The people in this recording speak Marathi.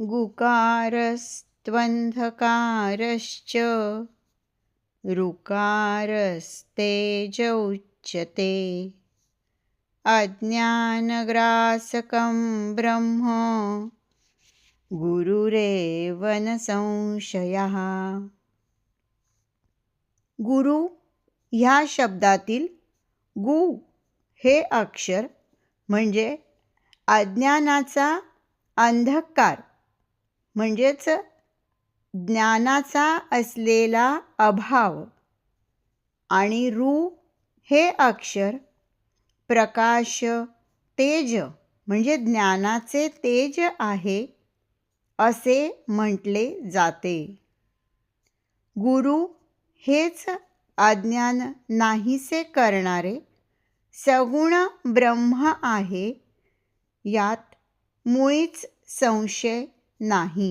गुकारस्त्वन्धकारश्च ऋकारस्तेजौच्यते। अज्ञानग्रासकं ब्रह्म गुरुरेव न संशयः गुरु ह्या शब्दातील गु हे अक्षर म्हणजे अज्ञानाचा अंधकार. म्हणजेच ज्ञानाचा असलेला अभाव. आणि रू हे अक्षर प्रकाश तेज म्हणजे ज्ञानाचे तेज आहे असे म्हटले जाते. गुरु हेच अज्ञान नाहीसे करणारे सगुण ब्रह्म आहे यात मुळीच संशय नाही.